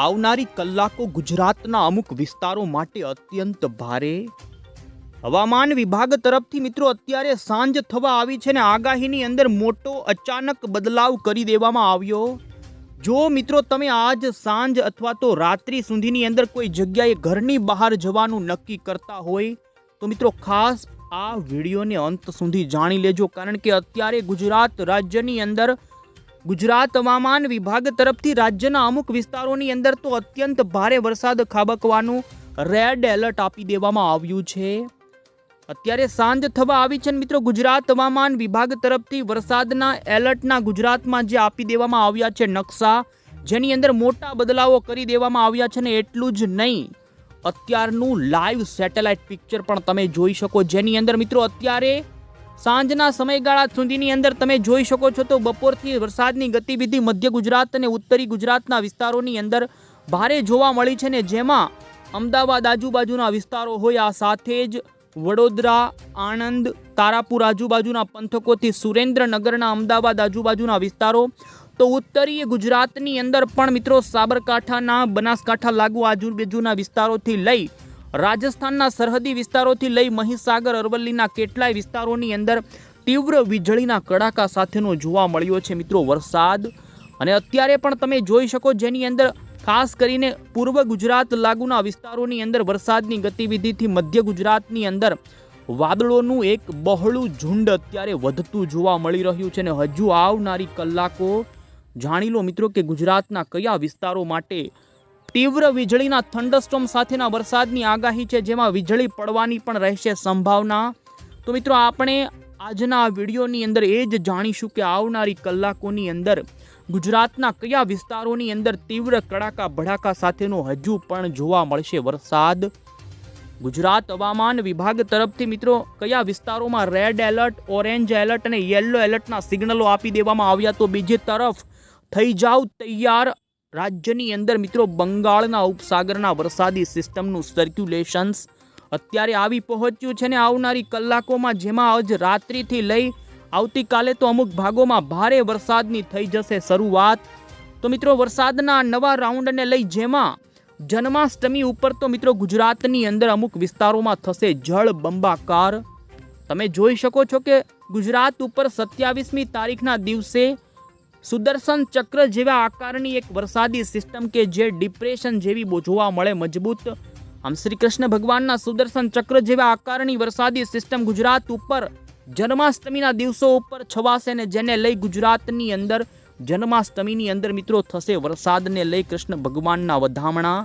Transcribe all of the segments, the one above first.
આવનારી કલાકો ગુજરાતના અમુક વિસ્તારો માટે અત્યંત ભારે. હવામાન વિભાગ તરફથી મિત્રો અત્યારે સાંજ થવા આવી છે ને આગાહીની અંદર મોટો અચાનક બદલાવ કરી દેવામાં આવ્યો. જો મિત્રો તમે આજ સાંજ અથવા તો રાત્રિ સુધીની અંદર કોઈ જગ્યાએ ઘરની બહાર જવાનું નક્કી કરતા હોય, તો મિત્રો ખાસ આ વિડીયોને અંત સુધી જાણી લેજો. કારણ કે અત્યારે ગુજરાત રાજ્યની અંદર ગુજરાત હવામાન વિભાગ તરફથી રાજ્યના અમુક વિસ્તારોની અંદર તો અત્યંત ભારે વરસાદ ખાબકવાનું રેડ એલર્ટ આપી દેવામાં આવ્યું છે. અત્યારે સાંજ થવા આવી છે મિત્રો ગુજરાત હવામાન વિભાગ તરફથી વરસાદના એલર્ટના ગુજરાતમાં જે આપી દેવામાં આવ્યા છે નકશા, જેની અંદર મોટા બદલાવો કરી દેવામાં આવ્યા છે ને એટલું જ નહીં, અત્યારનું લાઈવ સેટેલાઇટ પિક્ચર પણ તમે જોઈ શકો. જેની અંદર મિત્રો અત્યારે સાંજના સમયગાળા સુધીની અંદર તમે જોઈ શકો છો તો બપોરથી વરસાદની ગતિવિધિ મધ્ય ગુજરાત અને ઉત્તરી ગુજરાતના વિસ્તારોની અંદર ભારે જોવા મળી છે ને જેમાં અમદાવાદ આજુબાજુના વિસ્તારો હોય આ સાથે જ વડોદરા, આણંદ, તારાપુર આજુબાજુના પંથકોથી સુરેન્દ્રનગરના અમદાવાદ આજુબાજુના વિસ્તારો. તો ઉત્તરીય ગુજરાતની અંદર પણ મિત્રો સાબરકાંઠાના બનાસકાંઠા લાગુ આજુબાજુના વિસ્તારોથી લઈ રાજસ્થાનના સરહદી વિસ્તારોથી લઈ મહીસાગર, અરવલ્લીના કેટલાય વિસ્તારોની અંદર તીવ્ર વીજળીના કડાકા સાથેનો જોવા મળ્યો છે મિત્રો વરસાદ. અને અત્યારે પણ તમે જોઈ શકો જેની અંદર ખાસ કરીને પૂર્વ ગુજરાત લાગુના વિસ્તારોની અંદર વરસાદની ગતિવિધિથી મધ્ય ગુજરાતની અંદર વાદળોનું એક બહોળું ઝુંડ અત્યારે વધતું જોવા મળી રહ્યું છે. અને હજુ આવનારી કલાકો જાણી લો મિત્રો કે ગુજરાતના કયા વિસ્તારો માટે તીવ્ર વીજળીના થંડરસ્ટોમ સાથેના વરસાદની આગાહી છે, જેમાં વીજળી પડવાની પણ રહેશે સંભાવના. તો મિત્રો, આપણે આજના વિડીયોની અંદર એ જ જાણીશું કે આવનારી કલાકોની અંદર ગુજરાતના કયા વિસ્તારોની અંદર તીવ્ર કડાકા ભડાકા સાથેનો હજુ પણ જોવા મળશે વરસાદ. ગુજરાત હવામાન વિભાગ તરફથી મિત્રો, કયા વિસ્તારોમાં રેડ એલર્ટ, ઓરેન્જ એલર્ટ અને યલો એલર્ટના સિગ્નલો આપી દેવામાં આવ્યા, તો બીજી તરફ થઈ જાવ તૈયાર રાજ્યની અંદર મિત્રો બંગાળના ઉપસાગરના વરસાદી સિસ્ટમનું સર્ક્યુલેશન્સ અત્યારે આવી પહોંચ્યું છે ને આવનારી કલાકોમાં જેમાં આજ રાત્રિથી લઈ આવતીકાલે તો અમુક ભાગોમાં ભારે વરસાદની થઈ જશે શરૂઆત. તો મિત્રો વરસાદના નવા રાઉન્ડને લઈ જેમાં જન્માષ્ટમી ઉપર તો મિત્રો ગુજરાતની અંદર અમુક વિસ્તારોમાં થશે જળ બંબાકાર. તમે જોઈ શકો છો કે ગુજરાત ઉપર સત્યાવીસમી તારીખના દિવસે સુદર્શન ચક્ર જેવા આકારની એક વરસાદી સિસ્ટમ કે જે ડિપ્રેશન જેવી જોવા મળે મજબૂત. આમ શ્રી કૃષ્ણ ભગવાનના સુદર્શન ચક્ર જેવા આકારની વરસાદી સિસ્ટમ ગુજરાત ઉપર જન્માષ્ટમીના દિવસો ઉપર છવાશે ને જેને લઈ ગુજરાતની અંદર જન્માષ્ટમીની અંદર મિત્રો થશે વરસાદને લઈ કૃષ્ણ ભગવાનના વધામણા.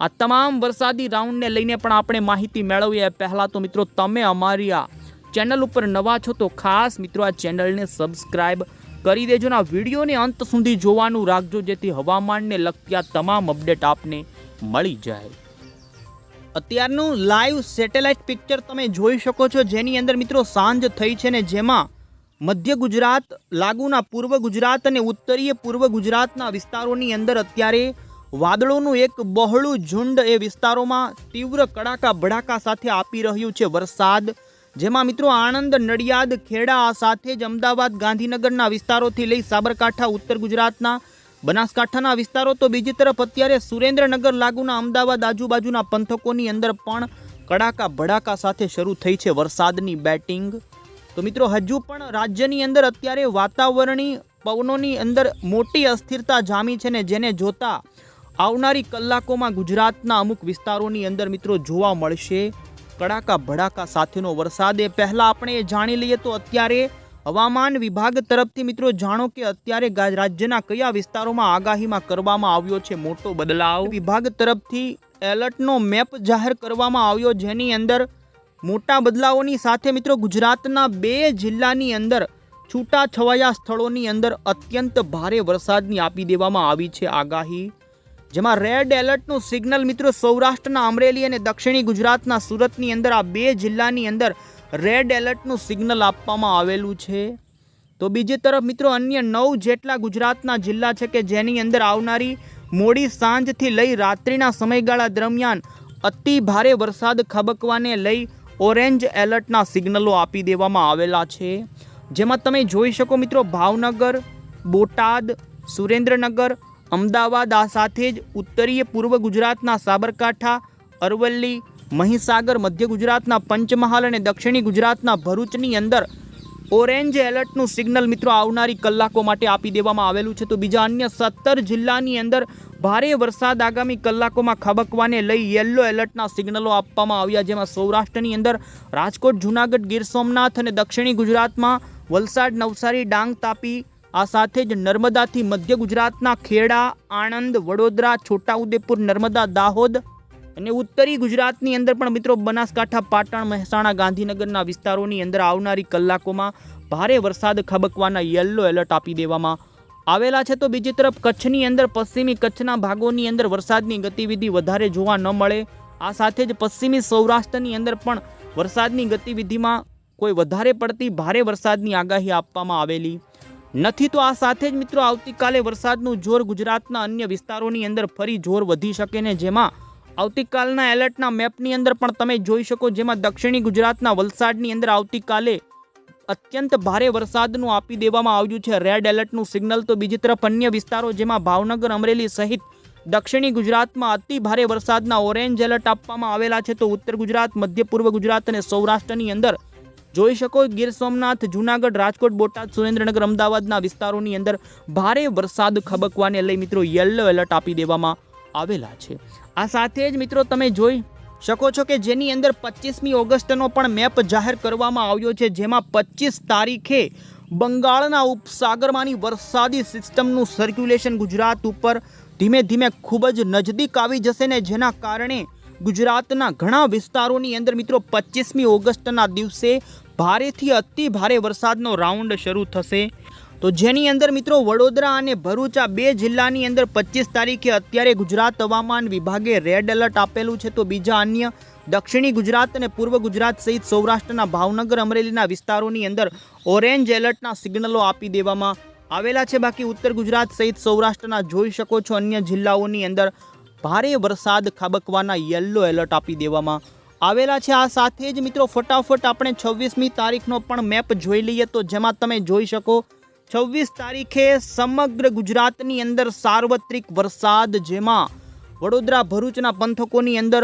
આ તમામ વરસાદી રાઉન્ડને લઈને પણ આપણે માહિતી મેળવીએ. પહેલાં તો મિત્રો તમે અમારી આ ચેનલ ઉપર નવા છો તો ખાસ મિત્રો આ ચેનલને સબસ્ક્રાઇબ કરી દેજો ને આ વિડીયોને અંત સુધી જોવાનું રાખજો, જેથી હવામાનને લગતી આ તમામ અપડેટ આપને મળી જાય. અત્યારનું લાઈવ સેટેલાઇટ પિક્ચર તમે જોઈ શકો છો, જેની અંદર મિત્રો સાંજ થઈ છે ને જેમાં મધ્ય ગુજરાત, લાગુના પૂર્વ ગુજરાત અને ઉત્તરીય પૂર્વ ગુજરાતના વિસ્તારોની અંદર અત્યારે વાદળોનું એક બહોળું ઝુંડ એ વિસ્તારોમાં તીવ્ર કડાકા ભડાકા સાથે આપી રહ્યું છે વરસાદ. જેમાં મિત્રો આણંદ, નડિયાદ, ખેડા સાથે જ અમદાવાદ, ગાંધીનગરના વિસ્તારોથી લઈ સાબરકાંઠા, ઉત્તર ગુજરાતના બનાસકાંઠાના વિસ્તારો. તો બીજી તરફ અત્યારે સુરેન્દ્રનગર લાગુના અમદાવાદ આજુબાજુના પંથકોની અંદર પણ કડાકા ભડાકા સાથે શરૂ થઈ છે વરસાદની બેટિંગ. તો મિત્રો હજુ પણ રાજ્યની અંદર અત્યારે વાતાવરણી પવનોની અંદર મોટી અસ્થિરતા જામી છે ને જેને જોતા આવનારી કલાકોમાં ગુજરાતના અમુક વિસ્તારોની અંદર મિત્રો જોવા મળશે. કડાકા ભડાકા સાથેનો વરસાદ એ પહેલાં આપણે જાણી લઈએ તો અત્યારે હવામાન વિભાગ તરફથી મિત્રો જાણો કે અત્યારે રાજ્યના કયા વિસ્તારોમાં આગાહીમાં કરવામાં આવ્યો છે મોટો બદલાવ? વિભાગ તરફથી એલર્ટનો મેપ જાહેર કરવામાં આવ્યો જેની અંદર મોટા બદલાવોની સાથે મિત્રો ગુજરાતના બે જિલ્લાની અંદર છૂટાછવાયા સ્થળોની અંદર અત્યંત ભારે વરસાદની આપી દેવામાં આવી છે આગાહી. જેમાં રેડ એલર્ટનું સિગ્નલ મિત્રો સૌરાષ્ટ્રના અમરેલી અને દક્ષિણી ગુજરાતના સુરતની અંદર આ બે જિલ્લાની અંદર રેડ એલર્ટનું સિગ્નલ આપવામાં આવેલું છે. તો બીજી તરફ મિત્રો અન્ય નવ જેટલા ગુજરાતના જિલ્લા છે કે જેની અંદર આવનારી મોડી સાંજથી લઈ રાત્રિના સમયગાળા દરમિયાન અતિ ભારે વરસાદ ખબકવાને લઈ ઓરેન્જ એલર્ટના સિગ્નલો આપી દેવામાં આવેલા છે. જેમાં તમે જોઈ શકો મિત્રો ભાવનગર, બોટાદ, સુરેન્દ્રનગર અમદાવાદ આ સાથે જ ઉત્તરીય પૂર્વ ગુજરાતના સાબરકાંઠા, અરવલ્લી, મહીસાગર, મધ્ય ગુજરાતના પંચમહાલ અને દક્ષિણી ગુજરાતના ભરૂચની અંદર ઓરેન્જ એલર્ટનું સિગ્નલ મિત્રો આવનારી કલાકો માટે આપી દેવામાં આવેલું છે. તો બીજા અન્ય સત્તર જિલ્લાની અંદર ભારે વરસાદ આગામી કલાકોમાં ખાબકવાને લઈ યલો એલર્ટના સિગ્નલો આપવામાં આવ્યા, જેમાં સૌરાષ્ટ્રની અંદર રાજકોટ, જૂનાગઢ, ગીર સોમનાથ અને દક્ષિણી ગુજરાતમાં વલસાડ, નવસારી, ડાંગ, તાપી આ સાથે જ નર્મદાથી મધ્ય ગુજરાતના ખેડા, આણંદ, વડોદરા, છોટાઉદેપુર, નર્મદા, દાહોદ અને ઉત્તરી ગુજરાતની અંદર પણ મિત્રો બનાસકાંઠા, પાટણ, મહેસાણા, ગાંધીનગરના વિસ્તારોની અંદર આવનારી કલાકોમાં ભારે વરસાદ ખબકવાના યલો એલર્ટ આપી દેવામાં આવેલા છે. તો બીજી તરફ કચ્છની અંદર, પશ્ચિમી કચ્છના ભાગોની અંદર વરસાદની ગતિવિધિ વધારે જોવા ન મળે. આ સાથે જ પશ્ચિમી સૌરાષ્ટ્રની અંદર પણ વરસાદની ગતિવિધિમાં કોઈ વધારે પડતી ભારે વરસાદની આગાહી આપવામાં આવેલી નથી તો આ સાથે જ મિત્રો આવતીકાલે વરસાદનું જોર ગુજરાતના અન્ય વિસ્તારોની અંદર ફરી જોર વધી શકે ને જેમાં આવતીકાલના એલર્ટના મેપની અંદર પણ તમે જોઈ શકો જેમાં દક્ષિણી ગુજરાતના વલસાડની અંદર આવતીકાલે અત્યંત ભારે વરસાદનું આપી દેવામાં આવ્યું છે. રેડ એલર્ટનું સિગ્નલ તો બીજી તરફ અન્ય વિસ્તારો જેમાં ભાવનગર, અમરેલી સહિત દક્ષિણી ગુજરાતમાં અતિ ભારે વરસાદના ઓરેન્જ એલર્ટ આપવામાં આવેલા છે. તો ઉત્તર ગુજરાત, મધ્ય પૂર્વ ગુજરાત અને સૌરાષ્ટ્રની અંદર જોઈ શકો ગીર સોમનાથ, જૂનાગઢ, રાજકોટ, બોટાદ, સુરેન્દ્રનગર, અમદાવાદના વિસ્તારોની અંદર ભારે વરસાદ ખબકવાને લઈ મિત્રો યલો એલર્ટ આપી દેવામાં આવેલા છે. આ સાથે જ મિત્રો તમે જોઈ શકો છો કે જેની અંદર પચીસમી ઓગસ્ટનો પણ મેપ જાહેર કરવામાં આવ્યો છે, જેમાં પચીસ તારીખે બંગાળના ઉપસાગરમાંની વરસાદી સિસ્ટમનું સર્ક્યુલેશન ગુજરાત ઉપર ધીમે ધીમે ખૂબ જ નજદીક આવી જશે ને જેના કારણે ગુજરાતના ઘણા વિસ્તારોની અંદર મિત્રો પચીસમી ઓગસ્ટના દિવસે ભારેથી અતિ ભારે વરસાદનો રાઉન્ડ શરૂ થશે. તો જેની અંદર મિત્રો વડોદરા અને ભરૂચ આ બે જિલ્લાની અંદર પચીસ તારીખે અત્યારે ગુજરાત હવામાન વિભાગે રેડ એલર્ટ આપેલું છે. તો બીજા અન્ય દક્ષિણી ગુજરાત અને પૂર્વ ગુજરાત સહિત સૌરાષ્ટ્રના ભાવનગર, અમરેલીના વિસ્તારોની અંદર ઓરેન્જ એલર્ટના સિગ્નલો આપી દેવામાં આવેલા છે. બાકી ઉત્તર ગુજરાત સહિત સૌરાષ્ટ્રના જોઈ શકો છો અન્ય જિલ્લાઓની અંદર ભારે વરસાદ ખાબકવાના યલો એલર્ટ આપી દેવામાં આવેલા છે. આ સાથે જ મિત્રો ફટાફટ આપણે છવ્વીસમી તારીખનો પણ મેપ જોઈ લઈએ તો જેમાં તમે જોઈ શકો, છવ્વીસ તારીખે સમગ્ર ગુજરાતની અંદર સાર્વત્રિક વરસાદ, જેમાં વડોદરા ભરૂચના પંથકોની અંદર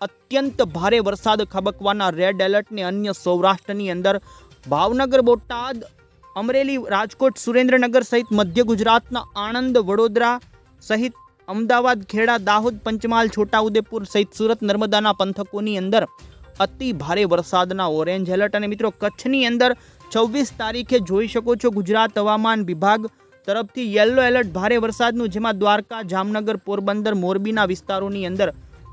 અત્યંત ભારે વરસાદ ખાબકવાના રેડ એલર્ટને અન્ય સૌરાષ્ટ્રની અંદર, ભાવનગર, બોટાદ, અમરેલી, રાજકોટ, સુરેન્દ્રનગર સહિત મધ્ય ગુજરાતના આણંદ, વડોદરા સહિત અમદાવાદ, ખેડા, દાહોદ, પંચમહાલ, છોટાઉદેપુર સહિત સુરત, નર્મદાના પંથકોની અંદર અતિ ભારે વરસાદના ઓરેન્જ એલર્ટ. અને મિત્રો, કચ્છની અંદર છવ્વીસ તારીખે જોઈ શકો છો ગુજરાત હવામાન વિભાગ તરફથી યલો એલર્ટ, ભારે વરસાદનું, જેમાં દ્વારકા, જામનગર, પોરબંદર, મોરબીના વિસ્તારોની અંદર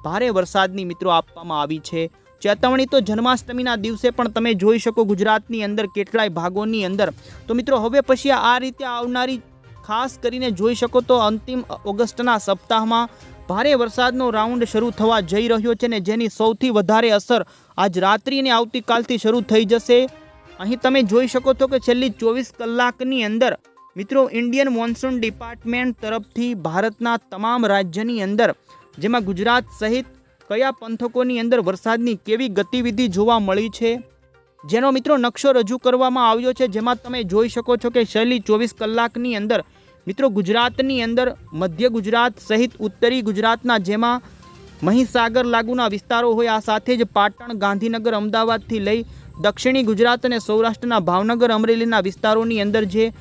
ભારે વરસાદની મિત્રો આપવામાં આવી છે. ચેતવણી તો જન્માષ્ટમીના દિવસે પણ તમે જોઈ શકો ગુજરાતની અંદર કેટલાય ભાગોની અંદર. તો મિત્રો, હવે પછી આ રીતે આવનારી ખાસ કરીને જોઈ શકો તો અંતિમ ઓગસ્ટના સપ્તાહમાં ભારે વરસાદનો રાઉન્ડ શરૂ થવા જઈ રહ્યો છે ને જેની સૌથી વધારે અસર આજ રાત્રિ અને આવતીકાલથી શરૂ થઈ જશે. અહીં તમે જોઈ શકો છો કે છેલ્લી ચોવીસ કલાકની અંદર મિત્રો ઇન્ડિયન મોન્સૂન ડિપાર્ટમેન્ટ તરફથી ભારતના તમામ રાજ્યની અંદર, જેમાં ગુજરાત સહિત કયા પંથકોની અંદર વરસાદની કેવી ગતિવિધિ જોવા મળી છે? જેનો મિત્રો નકશો રજૂ કરવામાં આવ્યો છે, જેમાં તમે જોઈ શકો છો કે છેલ્લી ચોવીસ કલાકની અંદર મિત્રો ગુજરાતની અંદર મધ્ય ગુજરાત સહિત ઉત્તરી ગુજરાતના જેમાં મહીસાગર લાગુના વિસ્તારો હોય, આ સાથે જ પાટણ, ગાંધીનગર, અમદાવાદથી લઈ દક્ષિણી ગુજરાત અને સૌરાષ્ટ્રના ભાવનગર, અમરેલીના વિસ્તારોની અંદર જે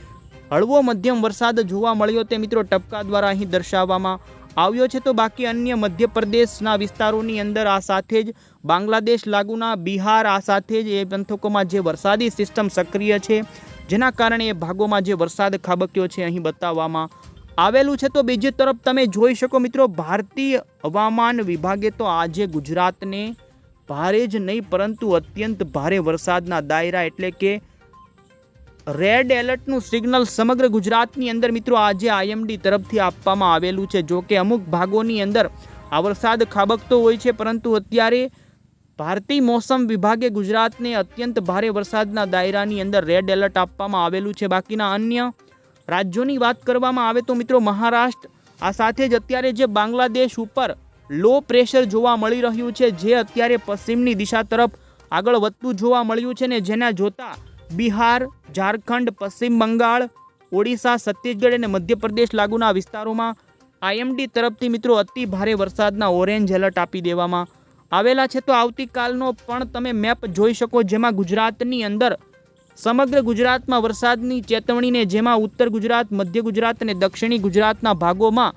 હળવો મધ્યમ વરસાદ જોવા મળ્યો તે મિત્રો ટપકા દ્વારા અહીં દર્શાવવામાં આવ્યો છે તો બાકી અન્ય મધ્યપ્રદેશના વિસ્તારોની અંદર આ સાથે જ બાંગ્લાદેશ લાગુના બિહાર આ સાથે જ એ પંથકોમાં જે વરસાદી સિસ્ટમ સક્રિય છે, જેના કારણે એ ભાગોમાં જે વરસાદ ખાબક્યો છે અહીં બતાવવામાં આવેલું છે. તો બીજી તરફ તમે જોઈ શકો મિત્રો, ભારતીય હવામાન વિભાગે તો આજે ગુજરાતને ભારે જ નહીં, પરંતુ અત્યંત ભારે વરસાદના દાયરા એટલે કે રેડ એલર્ટનું સિગ્નલ સમગ્ર ગુજરાતની અંદર મિત્રો આજે આઈએમડી તરફથી આપવામાં આવેલું છે. જો કે અમુક ભાગોની અંદર આ વરસાદ ખાબકતો હોય છે, પરંતુ અત્યારે ભારતીય મોસમ વિભાગે ગુજરાતને અત્યંત ભારે વરસાદના દાયરાની અંદર રેડ એલર્ટ આપવામાં આવેલું છે. બાકીના અન્ય રાજ્યોની વાત કરવામાં આવે તો મિત્રો મહારાષ્ટ્ર, આ સાથે જ અત્યારે જે બાંગ્લાદેશ ઉપર લો પ્રેશર જોવા મળી રહ્યું છે, જે અત્યારે પશ્ચિમની દિશા તરફ આગળ વધતું જોવા મળ્યું છે ને જેના જોતા બિહાર, ઝારખંડ, પશ્ચિમ બંગાળ, ઓડિશા, છત્તીસગઢ અને મધ્યપ્રદેશ લાગુના વિસ્તારોમાં આઈએમડી તરફથી મિત્રો અતિ ભારે વરસાદના ઓરેન્જ એલર્ટ આપી દેવામાં આવેલા છે. તો આવતીકાલનો પણ તમે મેપ જોઈ શકો જેમાં ગુજરાતની અંદર સમગ્ર ગુજરાતમાં વરસાદની ચેતવણીને જેમાં ઉત્તર ગુજરાત, મધ્ય ગુજરાત અને દક્ષિણી ગુજરાતના ભાગોમાં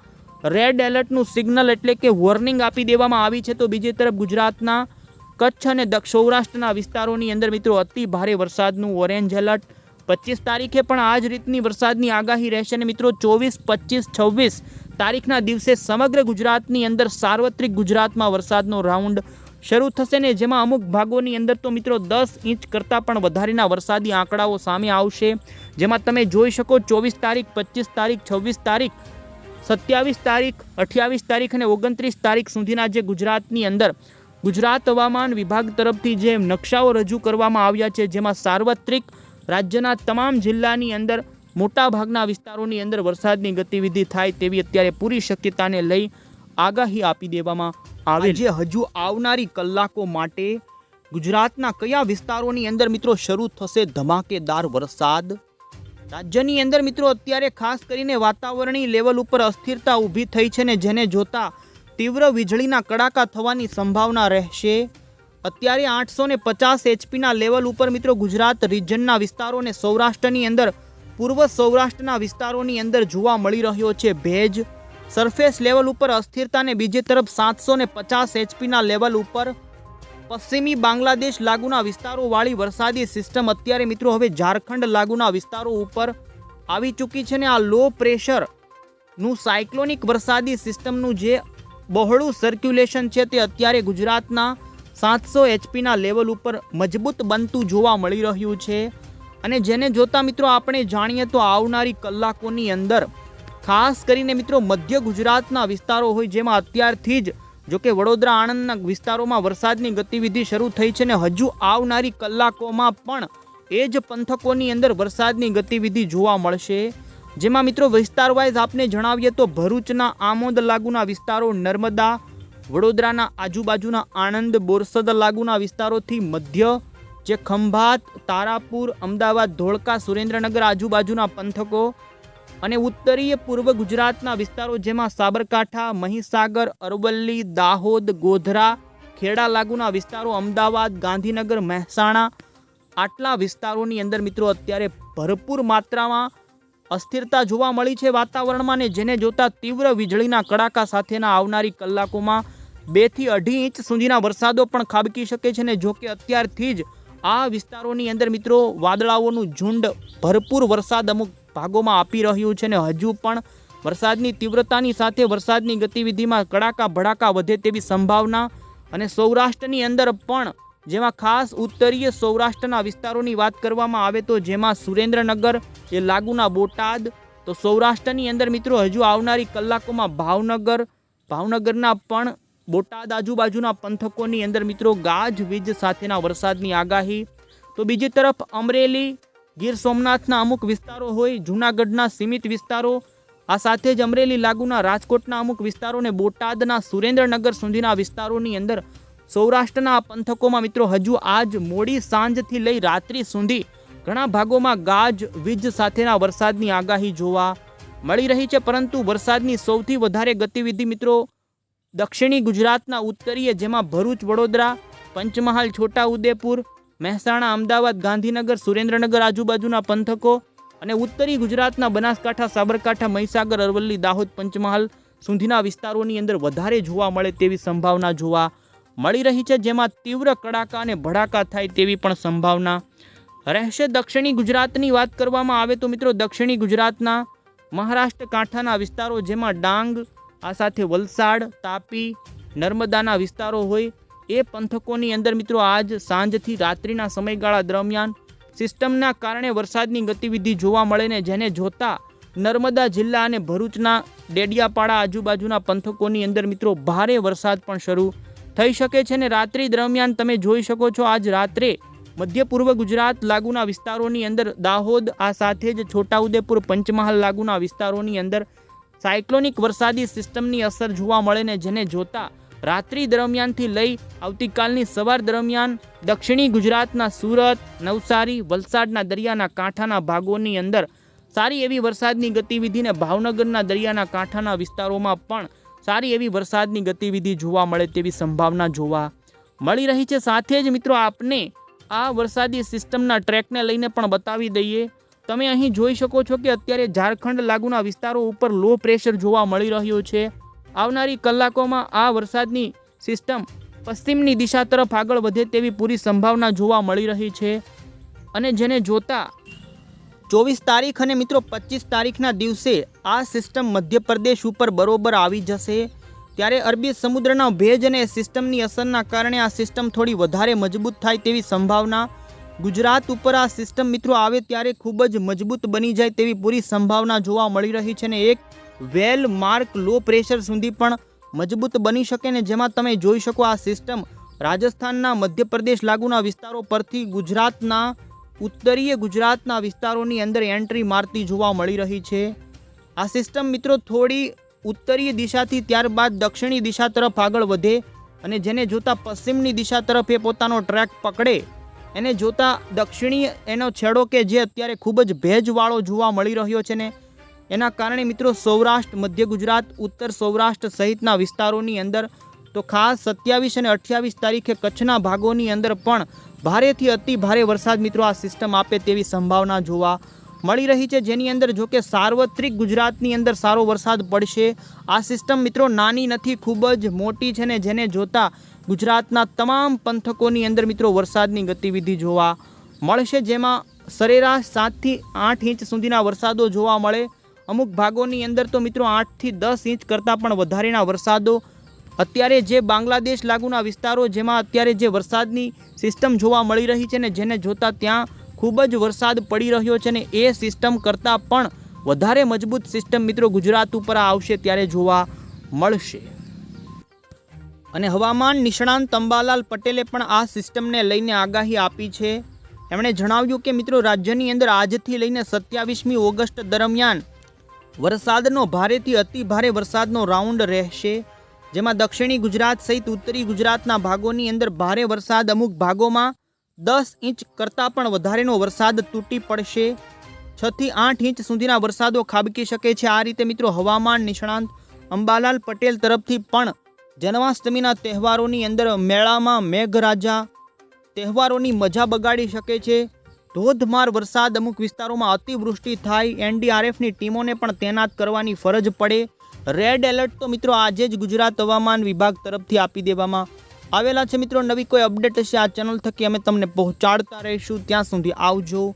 રેડ એલર્ટનું સિગ્નલ એટલે કે વોર્નિંગ આપી દેવામાં આવી છે. તો બીજી તરફ ગુજરાતના કચ્છ અને સૌરાષ્ટ્રના વિસ્તારોની અંદર મિત્રો અતિ ભારે વરસાદનું ઓરેન્જ એલર્ટ. પચીસ તારીખે પણ આ જ રીતની વરસાદની આગાહી રહેશે અને મિત્રો ચોવીસ, પચીસ, છવ્વીસ તારીખના દિવસે સમગ્ર ગુજરાતની અંદર સાર્વત્રિક ગુજરાતમાં વરસાદનો રાઉન્ડ શરૂ થશે ને જેમાં અમુક ભાગોની અંદર તો મિત્રો દસ ઇંચ કરતાં પણ વધારેના વરસાદી આંકડાઓ સામે આવશે. જેમાં તમે જોઈ શકો ચોવીસ તારીખ, પચીસ તારીખ, છવ્વીસ તારીખ, સત્યાવીસ તારીખ, અઠ્યાવીસ તારીખ અને ઓગણત્રીસ તારીખ સુધીના જે ગુજરાતની અંદર ગુજરાત હવામાન વિભાગ તરફથી જે નકશાઓ રજૂ કરવામાં આવ્યા છે, જેમાં સાર્વત્રિક રાજ્યના તમામ જિલ્લાની અંદર મોટાભાગના વિસ્તારોની અંદર વરસાદની ગતિવિધિ થાય તેવી અત્યારે પૂરી શક્યતાને લઈ આગાહી આપી દેવામાં આવે છે હજુ આવનારી કલાકો માટે ગુજરાતના કયા વિસ્તારોની અંદર મિત્રો શરૂ થશે ધમાકેદાર વરસાદ? રાજ્યની અંદર મિત્રો અત્યારે ખાસ કરીને વાતાવરણીય લેવલ ઉપર અસ્થિરતા ઊભી થઈ છે ને જેને જોતા તીવ્ર વીજળીના કડાકા થવાની સંભાવના રહેશે. અત્યારે આઠસો ને પચાસ એચપીના લેવલ ઉપર મિત્રો ગુજરાત રિજનના વિસ્તારો અને સૌરાષ્ટ્રની અંદર, પૂર્વ સૌરાષ્ટ્રના વિસ્તારોની અંદર જોવા મળી રહ્યો છે ભેજ. સરફેસ લેવલ ઉપર અસ્થિરતાને બીજી તરફ સાતસો ને પચાસ એચપીના લેવલ ઉપર. પશ્ચિમી બાંગ્લાદેશ લાગુના વિસ્તારોવાળી વરસાદી સિસ્ટમ અત્યારે મિત્રો હવે ઝારખંડ લાગુના વિસ્તારો ઉપર આવી ચૂકી છે ને આ લો પ્રેશરનું સાયક્લોનિક વરસાદી સિસ્ટમનું જે બહોળું સર્ક્યુલેશન છે તે અત્યારે ગુજરાતના સાતસો એચપીના લેવલ ઉપર મજબૂત બનતું જોવા મળી રહ્યું છે. અને જેને જોતા મિત્રો આપણે જાણીએ તો આવનારી કલાકોની અંદર ખાસ કરીને મિત્રો મધ્ય ગુજરાતના વિસ્તારો હોય જેમાં અત્યારથી જ જોકે વડોદરા આણંદના વિસ્તારોમાં વરસાદની ગતિવિધિ શરૂ થઈ છે ને હજુ આવનારી કલાકોમાં પણ એ જ પંથકોની અંદર વરસાદની ગતિવિધિ જોવા મળશે. જેમાં મિત્રો વિસ્તાર વાઇઝ આપને જણાવીએ તો ભરૂચના આમોદ લાગુના વિસ્તારો નર્મદા, વડોદરાના આજુબાજુના આણંદ, બોરસદ લાગુના વિસ્તારોથી મધ્ય, જે ખંભાત, તારાપુર, અમદાવાદ, ધોળકા, સુરેન્દ્રનગર આજુબાજુના પંથકો અને ઉત્તરીય પૂર્વ ગુજરાતના વિસ્તારો જેમાં સાબરકાંઠા, મહીસાગર, અરવલ્લી, દાહોદ, ગોધરા, ખેડા લાગુના વિસ્તારો, અમદાવાદ, ગાંધીનગર, મહેસાણા આટલા વિસ્તારોની અંદર મિત્રો અત્યારે ભરપૂર માત્રામાં અસ્થિરતા જોવા મળી છે વાતાવરણમાં ને જેને જોતા તીવ્ર વીજળીના કડાકા સાથેના આવનારી કલાકોમાં બેથી અઢી ઇંચ સુધીના વરસાદો પણ ખાબકી શકે છે ને જોકે અત્યારથી જ આ વિસ્તારોની અંદર મિત્રો વાદળાઓનું ઝુંડ ભરપૂર વરસાદ અમુક ભાગોમાં આપી રહ્યું છે ને હજુ પણ વરસાદની તીવ્રતાની સાથે વરસાદની ગતિવિધિમાં કડાકા ભડાકા વધે તેવી સંભાવના અને સૌરાષ્ટ્રની અંદર પણ જેમાં ખાસ ઉત્તરીય સૌરાષ્ટ્રના વિસ્તારોની વાત કરવામાં આવે તો જેમાં સુરેન્દ્રનગર એ લાગુના બોટાદ, તો સૌરાષ્ટ્રની અંદર મિત્રો હજુ આવનારી કલાકોમાં ભાવનગર, ભાવનગરના પણ બોટાદ આજુબાજુના પંથકોની અંદર મિત્રો ગાજવીજ સાથેના વરસાદની આગાહી. તો બીજી તરફ અમરેલી, ગીર સોમનાથના અમુક વિસ્તારો હોય, જૂનાગઢના સીમિત વિસ્તારો, આ સાથે જ અમરેલી, લાગુના રાજકોટના અમુક વિસ્તારોને બોટાદના સુરેન્દ્રનગર સુધીના વિસ્તારોની અંદર સૌરાષ્ટ્રના પંથકોમાં મિત્રો હજુ આજ મોડી સાંજથી લઈ રાત્રિ સુધી ઘણા ભાગોમાં ગાજ, વીજ સાથેના વરસાદની આગાહી જોવા મળી રહી છે. પરંતુ વરસાદની સૌથી વધારે ગતિવિધિ મિત્રો દક્ષિણી ગુજરાતના ઉત્તરીય, જેમાં ભરૂચ, વડોદરા, પંચમહાલ છોટા ઉદેપુર મહેસાણા, અમદાવાદ, ગાંધીનગર, સુરેન્દ્રનગર આજુબાજુના પંથકો અને ઉત્તરી ગુજરાતના બનાસકાંઠા, સાબરકાંઠા, મહીસાગર, અરવલ્લી, દાહોદ, પંચમહાલ સુધીના વિસ્તારોની અંદર વધારે જોવા મળે તેવી સંભાવના જોવા મળી રહી છે, જેમાં તીવ્ર કડાકા અને ભડાકા થાય તેવી પણ સંભાવના રહેશે. દક્ષિણી ગુજરાતની વાત કરવામાં આવે તો મિત્રો, દક્ષિણી ગુજરાતના મહારાષ્ટ્ર કાંઠાના વિસ્તારો જેમાં ડાંગ, આ સાથે વલસાડ, તાપી, નર્મદાના વિસ્તારો હોય, એ પંથકોની અંદર મિત્રો આજ સાંજથી રાત્રિના સમયગાળા દરમિયાન સિસ્ટમના કારણે વરસાદની ગતિવિધિ જોવા મળે ને જેને જોતા નર્મદા જિલ્લા અને ભરૂચના ડેડિયાપાડા આજુબાજુના પંથકોની અંદર મિત્રો ભારે વરસાદ પણ શરૂ થઈ શકે છે ને રાત્રિ દરમિયાન તમે જોઈ શકો છો આજ રાત્રે મધ્ય પૂર્વ ગુજરાત લાગુના વિસ્તારોની અંદર દાહોદ, આ સાથે જ છોટાઉદેપુર, પંચમહાલ લાગુના વિસ્તારોની અંદર સાયક્લોનિક વરસાદી સિસ્ટમની અસર જોવા મળે ને જેને જોતા રાત્રિ દરમિયાનથી લઈ આવતીકાલની સવાર દરમિયાન દક્ષિણી ગુજરાતના સુરત, નવસારી, વલસાડના દરિયાના કાંઠાના ભાગોની અંદર સારી એવી વરસાદની ગતિવિધિને ભાવનગરના દરિયાના કાંઠાના વિસ્તારોમાં પણ સારી એવી વરસાદની ગતિવિધિ જોવા મળે તેવી સંભાવના જોવા મળી રહી છે. સાથે જ મિત્રો, આપને આ વરસાદી સિસ્ટમના ટ્રેકને લઈને પણ બતાવી દઈએ. તમે અહીં જોઈ શકો છો કે અત્યારે ઝારખંડ લાગુના વિસ્તારો ઉપર લો પ્રેશર જોવા મળી રહ્યો છે. આવનારી કલાકોમાં આ વરસાદની સિસ્ટમ પશ્ચિમની દિશા તરફ આગળ વધે તેવી પૂરી સંભાવના જોવા મળી રહી છે. અને જેને જોતા ચોવીસ તારીખ અને મિત્રો પચીસ તારીખના દિવસે આ સિસ્ટમ મધ્યપ્રદેશ ઉપર બરોબર આવી જશે. ત્યારે અરબી સમુદ્રના ભેજ અને સિસ્ટમની અસરના કારણે આ સિસ્ટમ થોડી વધારે મજબૂત થાય તેવી સંભાવના. ગુજરાત ઉપર આ સિસ્ટમ મિત્રો આવે ત્યારે ખૂબ જ મજબૂત બની જાય તેવી પૂરી સંભાવના જોવા મળી રહી છે ને એક વેલ માર્ક લો પ્રેશર સુધી પણ મજબૂત બની શકે ને જેમાં તમે જોઈ શકો આ સિસ્ટમ રાજસ્થાનના મધ્યપ્રદેશ લાગુના વિસ્તારો પરથી ગુજરાતના ઉત્તરીય ગુજરાતના વિસ્તારોની અંદર એન્ટ્રી મારતી જોવા મળી રહી છે. આ સિસ્ટમ મિત્રો થોડી ઉત્તરીય દિશાથી ત્યારબાદ દક્ષિણી દિશા તરફ આગળ વધે અને જેને જોતાં પશ્ચિમની દિશા તરફ એ પોતાનો ટ્રેક પકડે. એને જોતાં દક્ષિણી એનો છેડો કે જે અત્યારે ખૂબ જ ભેજવાળો જોવા મળી રહ્યો છે ને, એના કારણે મિત્રો સૌરાષ્ટ્ર, મધ્ય ગુજરાત, ઉત્તર સૌરાષ્ટ્ર સહિતના વિસ્તારોની અંદર તો ખાસ સત્યાવીસ અને અઠ્યાવીસ તારીખે કચ્છના ભાગોની અંદર પણ ભારેથી અતિ ભારે વરસાદ મિત્રો આ સિસ્ટમ આપે તેવી સંભાવના જોવા મળી રહી છે. જેની અંદર જો કે સાર્વત્રિક ગુજરાતની અંદર સારો વરસાદ પડશે. આ સિસ્ટમ મિત્રો નાની નથી, ખૂબ જ મોટી છે ને જેને જોતા ગુજરાતના તમામ પંથકોની અંદર મિત્રો વરસાદની ગતિવિધિ જોવા મળશે. જેમાં સરેરાશ સાતથી આઠ ઇંચ સુધીના વરસાદો જોવા મળે. અમુક ભાગોની અંદર તો મિત્રો આઠથી દસ ઇંચ કરતાં પણ વધારેના વરસાદો અત્યારે જે બાંગ્લાદેશ લાગુના વિસ્તારો જેમાં અત્યારે જે વરસાદની સિસ્ટમ જોવા મળી રહી છે ને જેને જોતા ત્યાં ખૂબ જ વરસાદ પડી રહ્યો છે ને એ સિસ્ટમ કરતાં પણ વધારે મજબૂત સિસ્ટમ મિત્રો ગુજરાત ઉપર આવશે ત્યારે જોવા મળશે. અને હવામાન નિષ્ણાંત અંબાલાલ પટેલે પણ આ સિસ્ટમને લઈને આગાહી આપી છે. એમણે જણાવ્યું કે મિત્રો રાજ્યની અંદર આજથી લઈને સત્યાવીસમી ઓગસ્ટ દરમિયાન વરસાદનો ભારેથી અતિ ભારે વરસાદનો રાઉન્ડ રહેશે. જેમાં દક્ષિણી ગુજરાત સહિત ઉત્તરી ગુજરાતના ભાગોની અંદર ભારે વરસાદ. અમુક ભાગોમાં દસ ઇંચ કરતાં પણ વધારેનો વરસાદ તૂટી પડશે. છથી આઠ ઇંચ સુધીના વરસાદો ખાબકી શકે છે. આ રીતે મિત્રો હવામાન નિષ્ણાંત અંબાલાલ પટેલ તરફથી પણ જન્માષ્ટમીના તહેવારોની અંદર મેળામાં મેઘરાજા તહેવારોની મજા બગાડી શકે છે. ધોધમાર વરસાદ અમુક વિસ્તારોમાં અતિવૃષ્ટિ થાય. એનડીઆરએફની ટીમોને પણ તૈનાત કરવાની ફરજ પડે. રેડ એલર્ટ તો મિત્રો આજે જ ગુજરાત હવામાન વિભાગ તરફથી આપી દેવામાં આવેલા છે. મિત્રો, નવી કોઈ અપડેટ હશે આ ચેનલ થકી અમે તમને પહોંચાડતા રહીશું. ત્યાં સુધી આવજો.